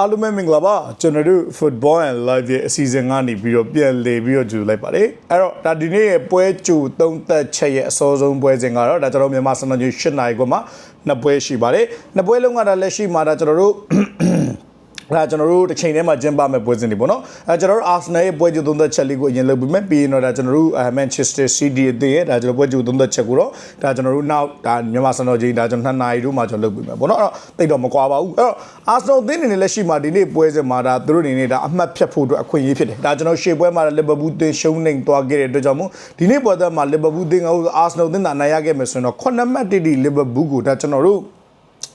အားလုံးပဲမင်္ဂလာပါကျွန်တော်တို့ Football and Live ရဲ့အစီအစဉ်ကနေပြီးတော့ပြန်လည်ပြီးတော့ကြိုလိုက်ပါတယ်အဲ့တော့ဒါဒီနေ့ရဲ့ပွဲကြိုသုံးသက်ချက်ရဲ့အစောဆုံးပွဲစဉ်ကတော့ဒါကျွန်တော်မြန်မာစံတော်ချိန်၈နာရီခွဲမှာနှစ်ပွဲရှိပါတယ်နှစ်ပွဲလုံးကဒါလက်ရှိမှာဒါကျွန်တော်တို့ ဒါကျွန်တော်တို့တစ်ချိန်တည်းမှာကျင်းပမဲ့ပွဲစဉ်တွေပေါ့နော်အဲကျွန်တော်တို့ Arsenal ရဲ့ပွဲကြိုသုံးသက်ချက်လေးကိုအရင်လုပ်ပြီးမှပြီးရင်တော့ဒါကျွန်တော်တို့အဲ Manchester City အသင်းရဲ့ဒါကျွန်တော်ပွဲကြိုသုံးသက်ချက်ကိုတော့ဒါကျွန်တော်တို့နောက်ဒါမြန်မာစံတော်ချိန်ဒါကျွန်တော်2နာရီတို့မှာကျွန်တော်လုပ်ပြီးမှပေါ့နော်အဲ့တော့တိတ်တော့မကွာပါဘူးအဲ့တော့ Arsenal အသင်းအနေနဲ့လက်ရှိမှာဒီနေ့ပွဲစဉ်မှာဒါသူတို့အနေနဲ့ဒါအမှတ်ဖြတ်ဖို့အတွက်အခွင့်အရေးဖြစ်တယ်ဒါကျွန်တော်ရှေ့ပွဲမှာ Liverpool အသင်းရှုံးနေသွားခဲ့တဲ့အတွက်ကြောင့်မို့ဒီနေ့ပွဲသက်မှာ Liverpool အသင်းက Arsenal အသင်းသာနိုင်ရခဲ့မယ်ဆိုရင်တော့9မှတ်တိတိ Liverpool ကိုဒါကျွန်တော်တို့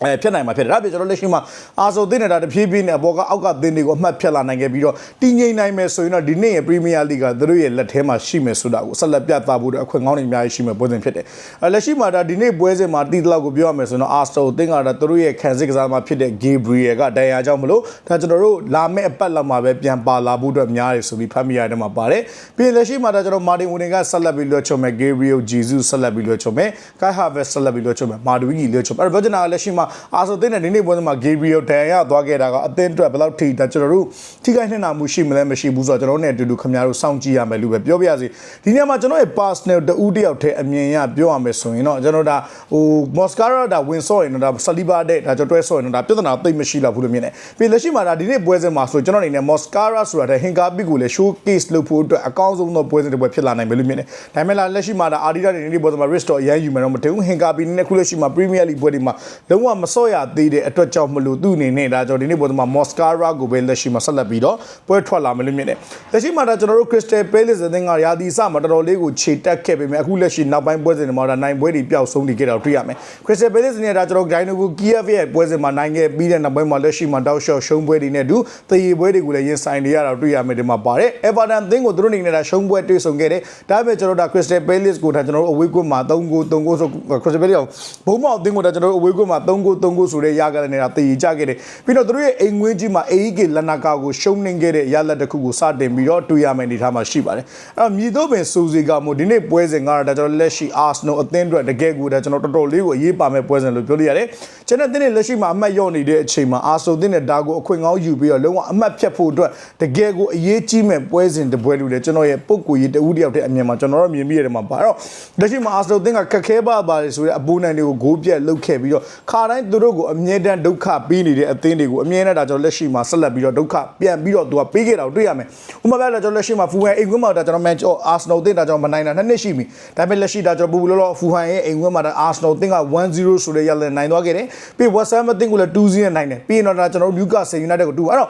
အဲဖြစ်နိုင်မှာဖြစ်တယ်ဒါပြကျွန်တော်လက်ရှိမှာအာဆိုသင်းနေတာတဖြည်းဖြည်းနဲ့အပေါ်ကအောက်ကသင်းတွေကိုအမှတ်ဖြတ်လာနိုင်ခဲ့ပြီးတော့တည်ငြိမ်နိုင်မယ်ဆိုရင်တော့ဒီနေ့ရဲ့ပရီးမီးယားလိဂ်ကသူတို့ရဲ့လက်ထဲမှာရှိမယ်ဆိုတာကိုဆက်လက်ပြသဖို့အတွက်အခွင့်ကောင်းတွေအများကြီးရှိမယ်ပွဲစဉ်ဖြစ်တယ်အဲလက်ရှိမှာဒါဒီနေ့ပွဲစဉ်မှာတီတလောက်ကိုပြောရမယ်ဆိုရင်တော့အာစတိုသင်းကဒါသူတို့ရဲ့ခံစစ်ကစားမှာဖြစ်တဲ့ Gabriel ကဒဏ်ရာကြောင့်မလို့ဒါကျွန်တော်တို့လာမယ့်အပတ်လောက်မှာပဲပြန်ပါလာဖို့အတွက်များတယ်ဆိုပြီးဖတ်မိရတဲ့မှာပါတယ်ပြီးရင်လက်ရှိမှာဒါကျွန်တော်မာတင်ဝင်းကဆက်လက်ပြီးလွှတ်ချုံမဲ့ Gabriel Jesus ဆက်လက်ပြီးလွှတ်ချုံမဲ့ Kai Havertz ဆက်လက်ပြီးလွှတ်ချုံမဲ့မာဒူဝီဂီလွှတ်ချုံမဲ့အဲ့တော့ပြောချင်တာကလက်ရှိမှာအာဆိုသင်းနဲ့ဒီနေ့ပွဲစဉ်မှာ Gabriel ဒဏ်ရာရသွားခဲ့တာကအသင်းအတွက်ဘယ်လောက်ထိဒါကျွန်တော်တို့ထိခိုက်နှံ့နာမှုရှိမလဲမရှိဘူးဆိုတော့ကျွန်တော်တို့နဲ့အတူတူခင်ဗျားတို့စောင့်ကြည့်ရမယ်လို့ပဲပြောပြရစီဒီနေ့မှာကျွန်တော်ရဲ့ personal တူတယောက်တည်းအမြင်ရပြောရမယ်ဆိုရင်တော့ကျွန်တော်ဒါဟို Moscara ဒါဝင်ဆော့ရင်တော့ဒါ Saliba တဲ့ဒါကျွန်တော်တွဲဆော့ရင်တော့ဒါပြဿနာသိမ့်မရှိတော့ဘူးလို့မြင်တယ်ပြီးလက်ရှိမှာဒါဒီနေ့ပွဲစဉ်မှာဆိုကျွန်တော်အနေနဲ့ Moscara ဆိုတာတဲ့ဟင်ကာပစ်ကိုလည်း showcase လုပ်ဖို့အတွက်အကောင်းဆုံးသောပွဲစဉ်တစ်ပွဲဖြစ်လာနိုင်မယ်လို့မြင်တယ်ဒါပေမဲ့လက်ရှိမှာဒါ Adidas တွေဒီနေ့ပွဲစဉ်မှာ risk တော့အရန်ယူမယ်တော့မထင်ဘူးဟင်ကာပီနဲ့ခုလက်ရှိမှာ Premier League ပွဲတွေမှာလုံးဝမဆော့ရသေးတဲ့အတွက်ကြောင့်မလို့သူ့အနေနဲ့ဒါကျွန်တော်ဒီနေ့ပွဲစဉ်မှာ Moscara ကိုပဲလက်ရှိမှာဆက်လက်ပြီးတော့ပွဲထွက်လာမယ်လို့မြင်တယ်လက်ရှိမှာဒါကျွန်တော်တို့ Crystal Palace အသင်းကရာသီစမှာတော်တော်လေးကိုခြေတက်ခဲ့ပေမဲ့အခုလက်ရှိနောက်ပိုင်းပွဲစဉ်တွေမှာဒါနိုင်ပွဲတွေပျောက်ဆုံးနေကြတာတွေ့ရမယ် Crystal Palace နဲ့ဒါကျွန်တော် Dynamo Kiev ရဲ့ပွဲစဉ်မှာနိုင်ခဲ့ပြီးတဲ့နောက်ပိုင်းမှာလက်ရှိမှာတောက်လျှောက်ရှုံးပွဲတွေနဲ့အတူတည်ရပွဲတွေကိုလည်းရင်ဆိုင်နေရတာတွေ့ရမယ်ဒီမှာပါတယ် Everton အသင်းကိုသူတို့အနေနဲ့ဒါရှုံးပွဲတွေ့ဆုံခဲ့တယ်ဒါပေမဲ့ကျွန်တော်တို့ဒါ Crystal Palace ကိုဒါကျွန်တော်တို့အဝေးကွင်းမှာ3ဂိုး3ဂိုးဆို Crystal Palace ကိုဘုံမောက်အသင်းကိုဒါကျွန်တော်တို့အဝေးကွင်းမှာ3ဂိုး3ဂိုးဆိုတဲ့ရကြတဲ့နေတာတည်ရကြခဲ့တယ်ပြီးတော့သူတို့ရဲ့အိမ်ငွေးကြီးမှာ AEK လန်နာကာကိုရှုံးနေခဲ့တဲ့ရလက်တစ်ခုကိုစတင်ပြီးတော့တွေ့ရမယ်အနေထားမှာရှိပါတယ်အဲ့တော့မြည်တော့ပင်စူစီကမို့ဒီနေ့ပွဲစဉ်ကတော့ဒါကျွန်တော်လက်ရှိ Arsenal အသင်းအတွက်တကယ်ကိုဒါကျွန်တော်တော်တော်လေးကိုအရေးပါမဲ့ပွဲစဉ်လို့ပြောလို့ရတယ်ကျွန်တော်တင်းနဲ့လက်ရှိမှာအမှတ်ရော့နေတဲ့အချိန်မှာ Arsenal တင်းနဲ့ဒါကိုအခွင့်ကောင်းယူပြီးတော့လုံးဝအမှတ်ဖြတ်ဖို့အတွက်တကယ်ကိုအရေးကြီးမဲ့ပွဲစဉ်တစ်ပွဲလို့လည်းကျွန်တော်ရဲ့ပုံကိုယ်ရေးတဦးတယောက်တည်းအမြင်မှာကျွန်တော်တို့မြင်မိရတယ်မှာပါတော့လက်ရှိမှာ Arsenal တင်းကခက်ခဲပါပါတယ်ဆိုတဲ့အပူနိုင်တွေကိုဂိုးပြက်လုတ်ခဲ့ပြီးတော့ခါတိုင်းသူတို့ကိုအမြဲတမ်းဒုက္ခပေးနေတဲ့အသင်းတွေကိုအမြဲတမ်းဒါကျွန်တော်လက်ရှိမှာဆက်လက်ပြီးတော့ဒုက္ခပြန်ပြီးတော့သူကပေးခဲ့တာကိုတွေ့ရမယ်ဥပမာပြလဲကျွန်တော်လက်ရှိမှာဖူဟန်အိမ်ကွင်းမှာဒါကျွန်တော်မန်ချက်အာဆနယ်တင်းဒါကျွန်တော်မနိုင်တာနှစ်နှစ်ရှိပြီဒါပေမဲ့လက်ရှိဒါကျွန်တော်ပူပူလောလောဖူဟန်ရဲ့အိမ်ကွင်းမှာဒါအာဆနယ်တင်းက1-0ဆိုတဲ့ရလနိုင်သွားခဲ့တယ်ပြီးဝက်ဆမ်မတင်းကိုလည်း2-0နဲ့နိုင်တယ်ပြီးရင်တော့ဒါကျွန်တော်နျူကာဆယ်ယူနိုက်တက်ကို2အဲ့တော့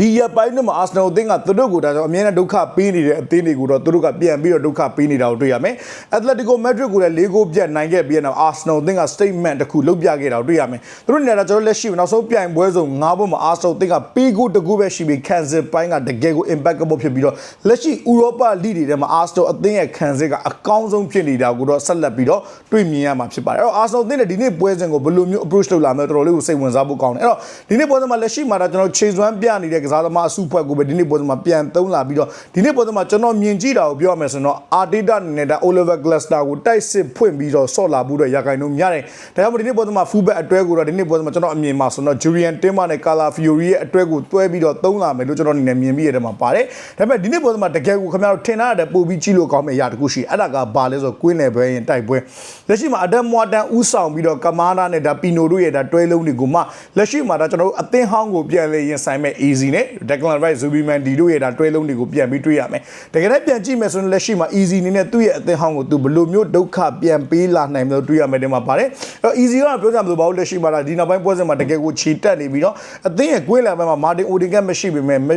ဒီရပိုင်းမှာအာဆနယ်အသင်းကသူတို့ကိုဒါကြောင့်အမြဲတမ်းဒုက္ခပေးနေတဲ့အသင်းတွေကိုတော့သူတို့ကပြန်ပြီးတော့ဒုက္ခပေးနေတာကိုတွေ့ရမယ်။ Atletico Madrid ကိုလည်း၄ဂိုးပြတ်နိုင်ခဲ့ပြီးတော့ Arsenal အသင်းက statement တစ်ခုလုပ်ပြခဲ့တာကိုတွေ့ရမယ်။သူတို့နေတာကျွန်တော်လက်ရှိနောက်ဆုံးပြိုင်ပွဲစုံ၅ပွဲမှာ Arsenal အသင်းကပေးဂိုးတစ်ဂိုးပဲရှိပြီးခံစစ်ပိုင်းကတကယ်ကို impactable ဖြစ်ပြီးတော့လက်ရှိ Europa League တွေထဲမှာ Arsenal အသင်းရဲ့ခံစစ်ကအကောင်းဆုံးဖြစ်နေတာကိုတော့ဆက်လက်ပြီးတော့တွေ့မြင်ရမှာဖြစ်ပါတယ်။အဲ့တော့ Arsenal အသင်းနဲ့ဒီနေ့ပွဲစဉ်ကိုဘယ်လိုမျိုး approach လုပ်လာမလဲတော်တော်လေးကိုစိတ်ဝင်စားဖို့ကောင်းတယ်။အဲ့တော့ဒီနေ့ပွဲစဉ်မှာလက်ရှိမှာဒါကျွန်တော် Chase One ပြနေတဲ့ကစားသမားအစုဖွဲ့ကိုပဲဒီနေ့ပွဲစဉ်မှာပြန်သုံးလာပြီးတော့ဒီနေ့ပွဲစဉ်မှာကျွန်တော်မြင်ကြည့်တာကိုပြောရမယ်ဆိုရင်တော့ Arteta အနေနဲ့ဒါ Oliver Glasner ကိုတိုက်စစ်ဖွင့်ပြီးတော့ဆော့လာဖို့အတွက်ရခိုင်နှုန်းများတယ်။ဒါကြောင့်မို့ဒီနေ့ပွဲစဉ်မှာ fullback အတွဲကိုတော့ဒီနေ့ပွဲစဉ်မှာကျွန်တော်အမြင်မှာဆိုတော့ Julian Timber နဲ့ Cala Fiori ရဲ့အတွဲကိုတွဲပြီးတော့သုံးလာမယ်လို့ကျွန်တော်အနေနဲ့မြင်ပြီးရတဲ့မှာပါတယ်။ဒါပေမဲ့ဒီနေ့ပွဲစဉ်မှာတကယ်ကိုခင်ဗျားတို့ထင်ထားတဲ့ပို့ပြီးကြည့်လို့ကောင်းမယ့်အရာတစ်ခုရှိအဲ့ဒါကဘာလဲဆိုတော့ကွင်းနယ်ပွဲရင်တိုက်ပွဲလက်ရှိမှာအဒမ်မွာတန်ဦးဆောင်ပြီးတော့ကမာနာနဲ့ဒါပီနိုတို့ရဲ့ဒါတွဲလုံးတွေကိုမှလက်ရှိမှာဒါကျွန်တော်တို့အသင်းဟောင်းကိုပြန်လေရင်ဆိုင်မဲ့ easy နဲ့ Declan Rice Zubiman ဒီတို့ရဲ့ဒါတွဲလုံးတွေကိုပြန်ပြီးတွေ့ရမယ်တကယ်လည်းပြန်ကြည့်မယ်ဆိုရင်လက်ရှိမှာ easy နေနဲ့သူ့ရဲ့အသင်းဟောင်းကိုသူဘယ်လိုမျိုးဒုက္ခပြန်ပေးလာနိုင်မလို့တွေ့ရမယ်တဲ့မှာပါတယ်အဲ့တော့ easy ကပြောကြမလို့ဘာလို့လက်ရှိမှာဒါဒီနောက်ပိုင်းပွဲစဉ်မှာတကယ်ကိုခြေတက်နေပြီးတော့အသင်းရဲ့ကွင်းလမ်းဘက်မှာမာတင်အိုဒီဂတ်မရှိပေမဲ့မာ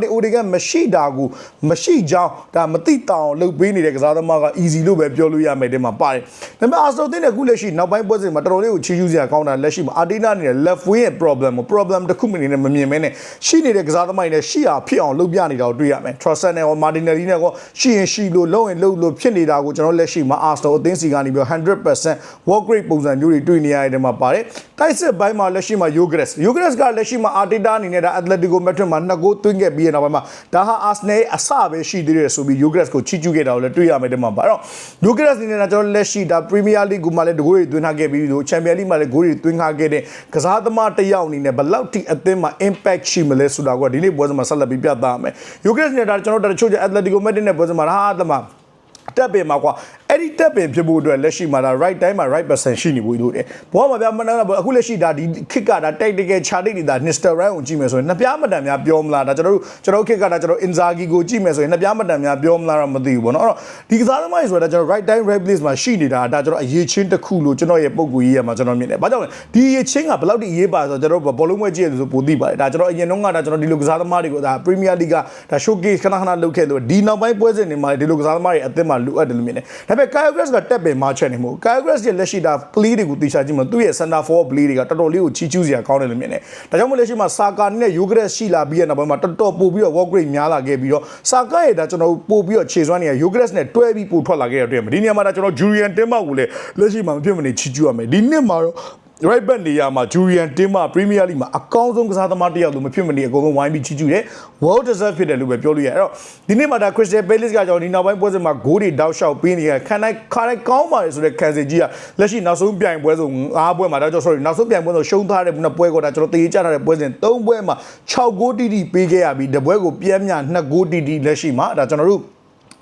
တင်အိုဒီဂတ်မရှိတာကိုမရှိကြောင်းဒါမသိတောင်လုပ်ပေးနေတဲ့ကစားသမားက easy လို့ပဲပြောလို့ရမယ်တဲ့မှာပါတယ်ဒါပေမဲ့ Arsenal တင်းတဲ့ခုလက်ရှိနောက်ပိုင်းပွဲစဉ်မှာတော်တော်လေးကိုချီးကျူးစရာကောင်းတာလက်ရှိမှာ Arteta အနေနဲ့ left wing ရဲ့ problem ကို problem တစ်ခုမှအနေနဲ့မမြင်မဲနဲ့ရှိနေတဲ့ကစားသမားတွေနဲ့ရှိအောင်ဖြစ်အောင်လုပ်ပြနေတာကိုတွေ့ရမယ် Trossard နဲ့ရော Martinelli နဲ့ရောရှိရင်ရှိလို့လုံးရင်လုံးလို့ဖြစ်နေတာကိုကျွန်တော်လက်ရှိမှာ Arsenal အသင်းစီကနေပြီး100% work rate ပုံစံမျိုးတွေတွေ့နေရတဲ့မှာပါတယ်တိုက်စစ်ပိုင်းမှာလက်ရှိမှာ Yogres Yogres ကလက်ရှိမှာ Arteta အနေနဲ့ဒါ Atletico Madrid မှာနှစ်ဂိုးသွင်းခဲ့ပြီးတဲ့နောက်ပိုင်းမှာဒါဟာ Arsenal ရဲ့အစပဲရှိသေးတယ်ဆိုပြီး Yogres ကိုချီးကျူးခဲ့တာကိုလည်းတွေ့ရမယ်တဲ့မှာပါအဲ့တော့ Yogres အနေနဲ့ဒါကျွန်တော်လက်ရှိဒါ Premier League ကိုမှလည်းတကိုးတွေသွင်းထားခဲ့ပြီးလို့ Champions League မှာလည်းဂိုးတွေသွင်းထားခဲ့တဲ့ကစားသမားတစ်ယောက်အနေနဲ့ဘယ်လောက်ထိအသင်းမှာ impact ရှိမလဲဆိုတာကိုဒီနေ့ပွဲစဉ်မှာဆက်လက်ပြီးပြသရမယ် Yogres နဲ့ဒါကျွန်တော်တို့တချို့ကျ Atletico Madrid နဲ့ပွဲစဉ်မှာဟာအသမားတက်ပင်မှာကွာ အဲ့ဒီတက်ပင်ဖြစ်ဖို့အတွက်လက်ရှိမှာဒါ right time မှာ right person ရှိနေဘူးလို့တယ်ဘောမှာဗျာမနက်အခုလက်ရှိဒါဒီ kick ကဒါ tactical chart တွေဒါ Mr. Ryan ကိုကြည့်မယ်ဆိုရင်နှစ်ပြားမတန်များပြောမလားဒါကျွန်တော်တို့ကျွန်တော် kick ကဒါကျွန်တော် Inzaghi ကိုကြည့်မယ်ဆိုရင်နှစ်ပြားမတန်များပြောမလားတော့မသိဘူးပေါ့နော်အဲ့တော့ဒီကစားသမားတွေဆိုတာကျွန်တော် right time right place မှာရှိနေတာဒါကျွန်တော်အရေးချင်းတစ်ခုလို့ကျွန်တော်ရဲ့ပုံကူရေးရမှာကျွန်တော်မြင်တယ်ဘာကြောင့်လဲဒီအရေးချင်းကဘယ်လောက်ထိရေးပါဆိုတော့ကျွန်တော်ဘောလုံးပွဲကြည့်ရလို့ဆိုပိုသိပါတယ်ဒါကျွန်တော်အရင်တုန်းကဒါကျွန်တော်ဒီလိုကစားသမားတွေကိုဒါ Premier League ကဒါ showcase ခဏခဏလုပ်ခဲ့လို့ဒီနောက်ပိုင်းပွဲစဉ်တွေမှာဒီလိုကစားသမားတွေအသင်းမှာလိုအပ်တယ်လို့မြင်တယ်ဒါပေမဲ့ Kyle Grass ကတက်ပင်မှာချက်နေမို့ Kyle Grass ရဲ့လက်ရှိဒါ play တွေကိုတေချာကြည့်မှာသူ့ရဲ့ center forward play တွေကတော်တော်လေးကိုချီးကျူးစရာကောင်းတယ်လို့မြင်တယ်ဒါကြောင့်မို့လက်ရှိမှာ Saka နဲ့ Yogres ရှိလာပြီးတဲ့နောက်ပိုင်းမှာတော်တော်ပို့ပြီးတော့ work rate များလာခဲ့ပြီးတော့ Saka ရဲ့ဒါကျွန်တော်ပို့ပြီးတော့ခြေစွမ်းတွေက Yogres နဲ့တွဲပြီးပို့ထွက်လာခဲ့ရတဲ့ဒီနေရာမှာဒါကျွန်တော် Julian Timber ကိုလည်းလက်ရှိမှာမဖြစ်မနေချီးကျူးရမယ်ဒီနှစ်မှာတော့ right back နေရာမှာ Julian Timber Premier League မှာအကောင်းဆုံးကစားသမားတစ်ယောက်လို့မဖြစ်မနေအကုန်လုံးဝိုင်းပြီးချီးကျူးတယ် world deserve ဖြစ်တယ်လို့ပဲပြောလို့ရတယ်အဲ့တော့ဒီနေ့မှာဒါ Crystal Palace ကကြောင့်ဒီနောက်ပိုင်းပွဲစဉ်မှာဂိုးတွေတောက်လျှောက်ပေးနေရခံနိုင်ခါတိုင်းကောင်းပါတယ်ဆိုတဲ့ခံစီကြီးကလက်ရှိနောက်ဆုံးပြိုင်ပွဲဆို၅ပွဲမှာဒါကြောင့် sorry နောက်ဆုံးပြိုင်ပွဲဆိုရှုံးထားတဲ့နှစ်ပွဲကဒါကျွန်တော်တည်ကြထားတဲ့ပွဲစဉ်၃ပွဲမှာ6ဂိုးတိတိပေးခဲ့ရပြီးတပွဲကိုပြင်းမြ2ဂိုးတိတိလက်ရှိမှာဒါကျွန်တော်တို့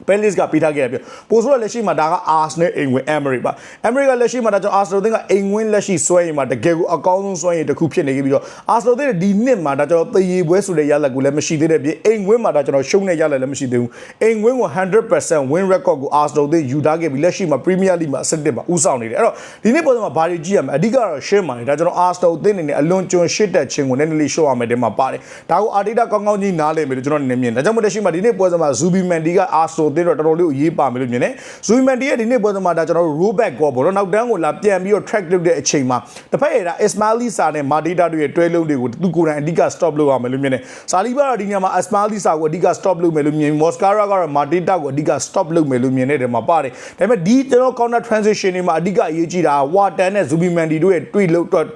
ပဲလစ်ကပေးထားခဲ့ရပြပိုဆိုတော့လက်ရှိမှာဒါက Arsenal အိမ်ဝင် Emery ပါ Emery ကလက်ရှိမှာဒါကျွန်တော် Arsenal တင်ကအိမ်ဝင်လက်ရှိစွဲရင်မှာတကယ်ကိုအကောင်းဆုံးစွဲရင်တစ်ခုဖြစ်နေပြီးတော့ Arsenal တင်ဒီနှစ်မှာဒါကျွန်တော်တရေပွဲဆိုတဲ့ရလဒ်ကိုလည်းမရှိသေးတဲ့ပြင်အိမ်ဝင်မှာဒါကျွန်တော်ရှုံးတဲ့ရလဒ်လည်းမရှိသေးဘူးအိမ်ဝင်ကို100% win record ကို Arsenal တင်ယူထားခဲ့ပြီးလက်ရှိမှာ Premier League မှာအဆင့်တစ်မှာဦးဆောင်နေတယ်အဲ့တော့ဒီနေ့ပုံစံမှာဘာတွေကြည့်ရမလဲအဓိကတော့ရှင်းပါတယ်ဒါကျွန်တော် Arsenal တင်နေနေအလွန်ကျွံရှစ်တက်ခြင်းကိုနည်းနည်းလေးရှော့ရမယ်တဲ့မှာပါတယ်ဒါကို Arteta ကောင်းကောင်းကြီးနားလည်မယ်လို့ကျွန်တော်နည်းနည်းမြင်ဒါကြောင့်မို့လက်ရှိမှာဒီနေ့ပွဲစဉ်မှာ Zubimendi က Arsenal တင်တော့တော်တော်လေးကိုရေးပါမယ်လို့မြင်တယ်။ Zubimendi ရဲ့ဒီနေ့ပွဲစဉ်မှာဒါကျွန်တော်တို့ roll back ကောပေါ့နော်နောက်တန်းကိုလာပြန်ပြီးတော့ track လုပ်တဲ့အချိန်မှာတစ်ဖက်ရတာ Ismaili Sa နဲ့ Mateta တို့ရဲ့တွဲလုံးတွေကိုသူကိုယ်တိုင်အဓိက stop လုပ်ရမယ်လို့မြင်တယ်။စာလီဘာတော့ဒီညမှာ Ismaili Sa ကိုအဓိက stop လုပ်မယ်လို့မြင် Moscara ကတော့ Mateta ကိုအဓိက stop လုပ်မယ်လို့မြင်တဲ့တဲမှာပါတယ်။ဒါပေမဲ့ဒီကျွန်တော် counter transition တွေမှာအဓိကအရေးကြီးတာ Watan နဲ့ Zubimendi တို့ရဲ့တွေ့လို့တော့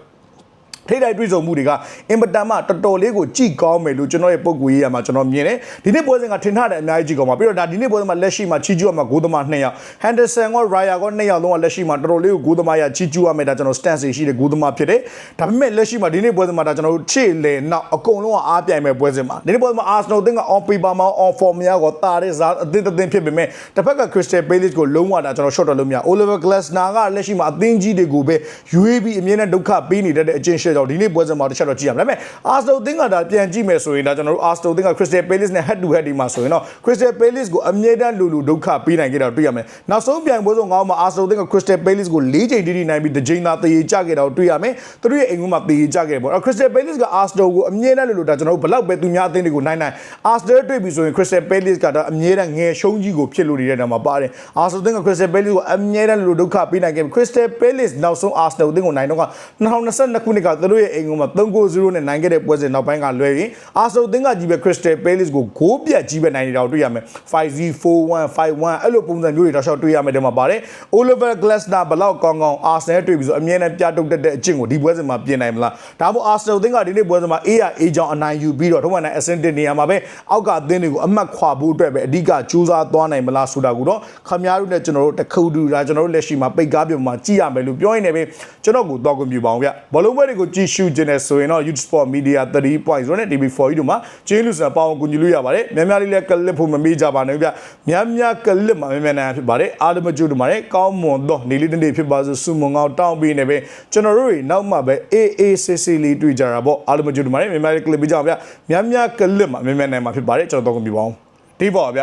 ထိတိုက်တွေ့ဆုံမှုတွေကအင်ပတန်မှတော်တော်လေးကိုကြည်ကောင်းမယ်လို့ကျွန်တော်ရဲ့ပုံကိုရေးရမှာကျွန်တော်မြင်တယ်ဒီနေ့ပွဲစဉ်ကထင်ထားတယ်အများကြီးကြည်ကောင်းပါပြီးတော့ဒါဒီနေ့ပွဲစဉ်မှာလက်ရှိမှာချီကျူးရမှာဂိုးသမား2ယောက်ဟန်ဒဆန်ကောရာယာကော2ယောက်လုံးကလက်ရှိမှာတော်တော်လေးကိုဂိုးသမားရချီကျူးရမယ်ဒါကျွန်တော် stance ရှိတဲ့ဂိုးသမားဖြစ်တယ်ဒါပေမဲ့လက်ရှိမှာဒီနေ့ပွဲစဉ်မှာဒါကျွန်တော်တို့ချေလေနောက်အကုန်လုံးကအားပြိုင်မဲ့ပွဲစဉ်မှာဒီနေ့ပွဲစဉ်မှာ Arsenal တင်က on paper မှာ on form များကိုတာတဲ့ဇာအသင်းအသင်းဖြစ်ပေမဲ့တစ်ဖက်က Crystal Palace ကိုလုံးဝဒါကျွန်တော် short တော့လို့မရ Oliver Glasner ကလက်ရှိမှာအသင်းကြီးတွေကိုပဲ UAB အမြင်နဲ့ဒုက္ခပေးနေတဲ့အချင်းရှယ်ကြောင့်ဒီနေ့ပွဲစဉ်မှာတစ်ချက်တော့ကြည့်ရမယ်ဒါပေမဲ့ Arsenal တင်းကဒါပြန်ကြည့်မယ်ဆိုရင်ဒါကျွန်တော်တို့ Arsenal တင်းက Crystal Palace နဲ့ head to head ဒီမှာဆိုရင်တော့ Crystal Palace ကိုအမြဲတမ်းလူလူဒုက္ခပေးနိုင်ခဲ့တာတွေ့ရမယ်နောက်ဆုံးပြိုင်ပွဲဆုံးငောင်းမှာ Arsenal တင်းက Crystal Palace ကို၄ချိန်တိတိနိုင်ပြီးတစ်ချိန်သာတည်ကြခဲ့တာကိုတွေ့ရမယ်သူတို့ရဲ့အိမ်ကမှာတည်ကြခဲ့တယ်ပေါ့အဲ့ Crystal Palace က Arsenal ကိုအမြဲတမ်းလူလူဒါကျွန်တော်တို့ဘလောက်ပဲသူများအသင်းတွေကိုနိုင်နိုင် Arsenal တွေ့ပြီဆိုရင် Crystal Palace ကဒါအမြဲတမ်းငယ်ရှုံးကြီးကိုဖြစ်လို့နေတဲ့နေရာမှာပါတယ် Arsenal တင်းက Crystal Palace ကိုအမြဲတမ်းလူလူဒုက္ခပေးနိုင်ခဲ့ပြီ Crystal Palace နောက်ဆုံး Arsenal တင်းကိုနိုင်တော့က2022ခုနှစ်ကသူတို့ရဲ့အိမ်ကမှာ3-0နဲ့နိုင်ခဲ့တဲ့ပွဲစဉ်နောက်ပိုင်းကလွဲရင်အာဆိုသင်းကကြီးပဲ Crystal Palace ကိုဂိုးပြတ်ကြီးပဲနိုင်နေတာကိုတွေ့ရမယ် 5-0-4-1 5-1အဲ့လိုပုံစံမျိုးတွေတောက်လျှောက်တွေ့ရမယ်တဲ့မှာပါတယ် Oliver Glasner ဘလောက်ကောင်းကောင်း Arsenal တွေ့ပြီးဆိုအမြဲတမ်းပြတုတ်တက်တဲ့အကျင့်ကိုဒီပွဲစဉ်မှာပြင်နိုင်မလားဒါမှမဟုတ် Arsenal သင်းကဒီနေ့ပွဲစဉ်မှာ A ရ A ကြောင့်အနိုင်ယူပြီးတော့ထုံးမှန်တဲ့အဆင့်တင်နေရမှာပဲအောက်ကအသင်းတွေကိုအမှတ်ခွာဖို့အတွက်ပဲအဓိကကြိုးစားသွားနိုင်မလားဆိုတာကိုတော့ခမားတို့နဲ့ကျွန်တော်တို့တခုတူဒါကျွန်တော်တို့လက်ရှိမှာပိတ်ကားပြုံမှာကြည့်ရမယ်လို့ပြောရင်းနဲ့ပဲကျွန်တော်ကိုတော့ကွန်ပျူပါအောင်ဗျဘောလုံးပွဲတွေကိုကြည့်ရှုခြင်းနဲ့ဆိုရင်တော့ Youth Sport Media 3.0နဲ့ TV4 ကြီးတို့မှာကျင်းလူစံပေါအောင်ကူညီလို့ရပါတယ်များများလေးလည်းကလစ်ဖို့မမေ့ကြပါနဲ့ဗျများများကလစ်မှာများများနိုင်ဖြစ်ပါတယ်အားလုံးမကြိုးတို့မှာလည်းကောင်းမွန်သောနေလေးတစ်နေ့ဖြစ်ပါစို့ဆုမွန်ကောင်းတောင်းပေးနေပဲကျွန်တော်တို့တွေနောက်မှပဲအေးအေးဆေးဆေးလေးတွေ့ကြတာပေါ့အားလုံးမကြိုးတို့မှာလည်းများများလေးကလစ်ပေးကြအောင်ဗျများများကလစ်မှာများများနိုင်မှာဖြစ်ပါတယ်ကျွန်တော်တော့ကွန်ပျူပါအောင်ဒီပေါ့ဗျ